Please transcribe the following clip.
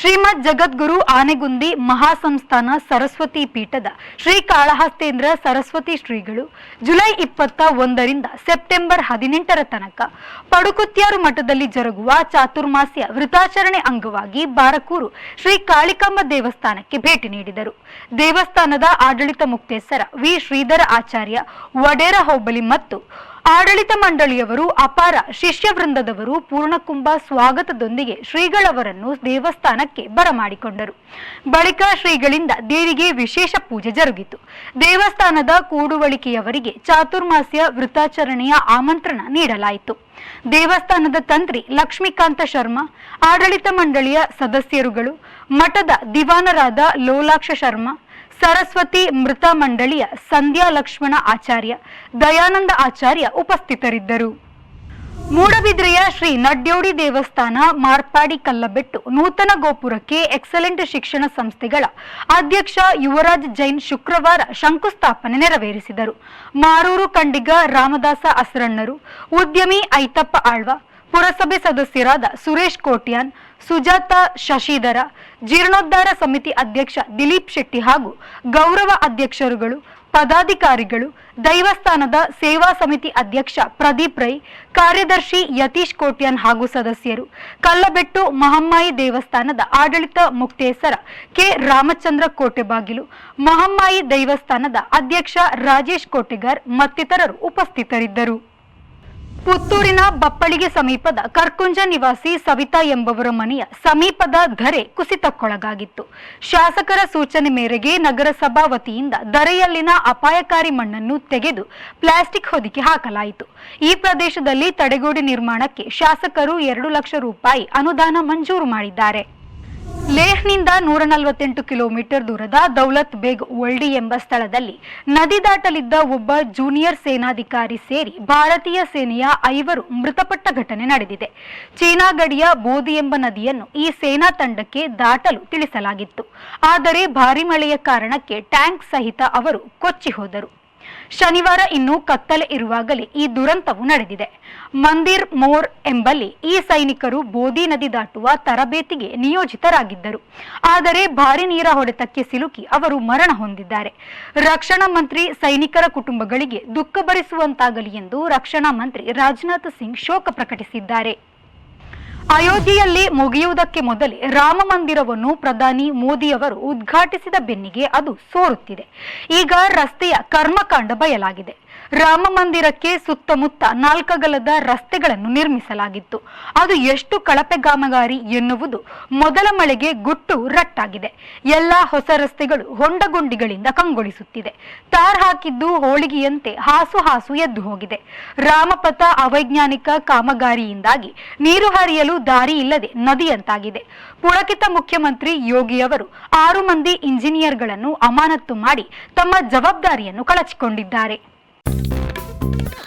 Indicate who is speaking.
Speaker 1: ಶ್ರೀಮದ್ ಜಗದ್ಗುರು ಆನೆಗುಂದಿ ಮಹಾಸಂಸ್ಥಾನ ಸರಸ್ವತಿ ಪೀಠದ ಶ್ರೀ ಕಾಳಹಸ್ತೇಂದ್ರ ಸರಸ್ವತಿ ಶ್ರೀಗಳು. ಜುಲೈ ಇಪ್ಪತ್ತ ಒಂದರಿಂದ ಸೆಪ್ಟೆಂಬರ್ ಹದಿನೆಂಟರ ತನಕ ಪಡುಕುತ್ಯಾರು ಮಠದಲ್ಲಿ ಜರುಗುವ ಚಾತುರ್ಮಾಸ್ಯ ವೃತಾಚರಣೆ ಅಂಗವಾಗಿ ಬಾರಕೂರು ಶ್ರೀ ಕಾಳಿಕಾಂಬ ದೇವಸ್ಥಾನಕ್ಕೆ ಭೇಟಿ ನೀಡಿದರು. ದೇವಸ್ಥಾನದ ಆಡಳಿತ ಮುಕ್ತೇಸರ ವಿ. ಶ್ರೀಧರ ಆಚಾರ್ಯ ವಡೇರ ಹೋಬಳಿ ಮತ್ತು ಆಡಳಿತ ಮಂಡಳಿಯವರು, ಅಪಾರ ಶಿಷ್ಯ ವೃಂದದವರು, ಪೂರ್ಣಕುಂಭ ಸ್ವಾಗತದೊಂದಿಗೆ ಶ್ರೀಗಳವರನ್ನು ದೇವಸ್ಥಾನಕ್ಕೆ ಬರಮಾಡಿಕೊಂಡರು. ಬಳಿಕ ಶ್ರೀಗಳಿಂದ ದೇವಿಗೆ ವಿಶೇಷ ಪೂಜೆ ಜರುಗಿತು. ದೇವಸ್ಥಾನದ ಕೂಡುವಳಿಕೆಯವರಿಗೆ ಚಾತುರ್ಮಾಸ್ಯ ವೃತಾಚರಣೆಯ ಆಮಂತ್ರಣ ನೀಡಲಾಯಿತು. ದೇವಸ್ಥಾನದ ತಂತ್ರಿ ಲಕ್ಷ್ಮೀಕಾಂತ ಶರ್ಮಾ, ಆಡಳಿತ ಮಂಡಳಿಯ ಸದಸ್ಯರುಗಳು, ಮಠದ ದಿವಾನರಾದ ಲೋಲಾಕ್ಷ ಶರ್ಮಾ ಸರಸ್ವತಿ ಮೃತ ಮಂಡಳಿಯ ಸಂಧ್ಯಾ ಲಕ್ಷ್ಮಣ ಆಚಾರ್ಯ, ದಯಾನಂದ ಆಚಾರ್ಯ ಉಪಸ್ಥಿತರಿದ್ದರು. ಮೂಡಬಿದ್ರೆಯ ಶ್ರೀ ನಡ್ಯೋಡಿ ದೇವಸ್ಥಾನ, ಮಾರ್ಪಾಡಿ ಕಲ್ಲಬೆಟ್ಟು, ನೂತನ ಗೋಪುರಕ್ಕೆ ಎಕ್ಸಲೆಂಟ್ ಶಿಕ್ಷಣ ಸಂಸ್ಥೆಗಳ ಅಧ್ಯಕ್ಷ ಯುವರಾಜ್ ಜೈನ್ ಶುಕ್ರವಾರ ಶಂಕುಸ್ಥಾಪನೆ ನೆರವೇರಿಸಿದರು. ಮಾರೂರು ಕಂಡಿಗ ರಾಮದಾಸ ಅಸರಣ್ಣರು, ಉದ್ಯಮಿ ಐತಪ್ಪ ಆಳ್ವ, ಪುರಸಭೆ ಸದಸ್ಯರಾದ ಸುರೇಶ್ ಕೋಟ್ಯಾನ್ ಸುಜಾತ ಶಶಿಧರ ಜೀರ್ಣೋದ್ಧಾರ ಸಮಿತಿ ಅಧ್ಯಕ್ಷ ದಿಲೀಪ್ ಶೆಟ್ಟಿ ಹಾಗೂ ಗೌರವ ಅಧ್ಯಕ್ಷರುಗಳು, ಪದಾಧಿಕಾರಿಗಳು ದೈವಸ್ಥಾನದ ಸೇವಾ ಸಮಿತಿ ಅಧ್ಯಕ್ಷ ಪ್ರದೀಪ್ ರೈ, ಕಾರ್ಯದರ್ಶಿ ಯತೀಶ್ ಕೋಟ್ಯಾನ್ ಹಾಗೂ ಸದಸ್ಯರು. ಕಲ್ಲಬೆಟ್ಟು ಮಹಮ್ಮಾಯಿ ದೇವಸ್ಥಾನದ ಆಡಳಿತ ಮುಕ್ತೇಸರ ಕೆ. ರಾಮಚಂದ್ರ ಕೋಟೆಬಾಗಿಲು ಮಹಮ್ಮಾಯಿ ದೇವಸ್ಥಾನದ ಅಧ್ಯಕ್ಷ ರಾಜೇಶ್ ಕೋಟೆಗಾರ್ ಮತ್ತಿತರರು ಉಪಸ್ಥಿತರಿದ್ದರು. ಪುತ್ತೂರಿನ ಬಪ್ಪಳಿಗೆ ಸಮೀಪದ ಕರ್ಕುಂಜ ನಿವಾಸಿ ಸವಿತಾ ಎಂಬವರ ಮನೆಯ ಸಮೀಪದ ಧರೆ ಕುಸಿತಕ್ಕೊಳಗಾಗಿತ್ತು. ಶಾಸಕರ ಸೂಚನೆ ಮೇರೆಗೆ ನಗರಸಭಾ ವತಿಯಿಂದ ಧರೆಯಲ್ಲಿನ ಅಪಾಯಕಾರಿ ಮಣ್ಣನ್ನು ತೆಗೆದು ಪ್ಲಾಸ್ಟಿಕ್ ಹೊದಿಕೆ ಹಾಕಲಾಯಿತು. ಈ ಪ್ರದೇಶದಲ್ಲಿ ತಡೆಗೋಡೆ ನಿರ್ಮಾಣಕ್ಕೆ ಶಾಸಕರು ಎರಡು ಲಕ್ಷ ರೂಪಾಯಿ ಅನುದಾನ ಮಂಜೂರು ಮಾಡಿದ್ದಾರೆ. ಲೇಹ್ನಿಂದ ನೂರ ನಲವತ್ತೆಂಟು ಕಿಲೋಮೀಟರ್ ದೂರದ ದೌಲತ್ ಬೇಗ್ ಒಲ್ಡಿ ಎಂಬ ಸ್ಥಳದಲ್ಲಿ ನದಿ ದಾಟಲಿದ್ದ ಒಬ್ಬ ಜೂನಿಯರ್ ಸೇನಾಧಿಕಾರಿ ಸೇರಿ ಭಾರತೀಯ ಸೇನೆಯ ಐವರು ಮೃತಪಟ್ಟ ಘಟನೆ ನಡೆದಿದೆ. ಚೀನಾ ಗಡಿಯ ಬೋಧಿ ಎಂಬ ನದಿಯನ್ನು ಈ ಸೇನಾ ತಂಡಕ್ಕೆ ದಾಟಲು ತಿಳಿಸಲಾಗಿತ್ತು. ಆದರೆ ಭಾರಿ ಮಳೆಯ ಕಾರಣಕ್ಕೆ ಟ್ಯಾಂಕ್ ಸಹಿತ ಅವರು ಕೊಚ್ಚಿ ಹೋದರು. ಶನಿವಾರ ಇನ್ನೂ ಕತ್ತಲೆ ಇರುವಾಗಲೇ ಈ ದುರಂತವು ನಡೆದಿದೆ. ಮಂದಿರ್ ಮೋರ್ ಎಂಬಲ್ಲಿ ಈ ಸೈನಿಕರು ಬೋಧಿ ನದಿ ದಾಟುವ ತರಬೇತಿಗೆ ನಿಯೋಜಿತರಾಗಿದ್ದರು. ಆದರೆ ಭಾರಿ ನೀರ ಹೊಡೆತಕ್ಕೆ ಸಿಲುಕಿ ಅವರು ಮರಣ ಹೊಂದಿದ್ದಾರೆ. ರಕ್ಷಣಾ ಮಂತ್ರಿ ಸೈನಿಕರ ಕುಟುಂಬಗಳಿಗೆ ದುಃಖ ಭರಿಸುವಂತಾಗಲಿ ಎಂದು ರಕ್ಷಣಾ ಮಂತ್ರಿ ರಾಜನಾಥ್ ಸಿಂಗ್ ಶೋಕ ಪ್ರಕಟಿಸಿದ್ದಾರೆ. ಅಯೋಧ್ಯೆಯಲ್ಲಿ ಮುಗಿಯುವುದಕ್ಕೆ ಮೊದಲೇ ರಾಮ ಮಂದಿರವನ್ನು ಪ್ರಧಾನಿ ಮೋದಿಯವರು ಉದ್ಘಾಟಿಸಿದ ಬೆನ್ನಿಗೆ ಅದು ಸೋರುತ್ತಿದೆ. ಈಗ ರಸ್ತೆಯ ಕರ್ಮಕಾಂಡ ಬಯಲಾಗಿದೆ. ರಾಮ ಮಂದಿರಕ್ಕೆ ಸುತ್ತಮುತ್ತ ನಾಲ್ಕಗಲದ ರಸ್ತೆಗಳನ್ನು ನಿರ್ಮಿಸಲಾಗಿತ್ತು. ಅದು ಎಷ್ಟು ಕಳಪೆ ಕಾಮಗಾರಿ ಎನ್ನುವುದು ಮೊದಲ ಮಳೆಗೆ ಗುಟ್ಟು ರಟ್ಟಾಗಿದೆ. ಎಲ್ಲಾ ಹೊಸ ರಸ್ತೆಗಳು ಹೊಂಡಗುಂಡಿಗಳಿಂದ ಕಂಗೊಳಿಸುತ್ತಿದೆ. ತಾರ್ ಹಾಕಿದ್ದು ಹೋಳಿಗೆಯಂತೆ ಹಾಸು ಹಾಸು ಎದ್ದು ಹೋಗಿದೆ. ರಾಮಪಥ ಅವೈಜ್ಞಾನಿಕ ಕಾಮಗಾರಿಯಿಂದಾಗಿ ನೀರು ಹರಿಯಲು ದಾರಿ ಇಲ್ಲದೆ ನದಿಯಂತಾಗಿದೆ. ಪುಳಕಿತ ಮುಖ್ಯಮಂತ್ರಿ ಯೋಗಿಯವರು ಆರು ಮಂದಿ ಇಂಜಿನಿಯರ್ಗಳನ್ನು ಅಮಾನತ್ತು ಮಾಡಿ ತಮ್ಮ ಜವಾಬ್ದಾರಿಯನ್ನು ಕಳಚಿಕೊಂಡಿದ್ದಾರೆ. Thank you.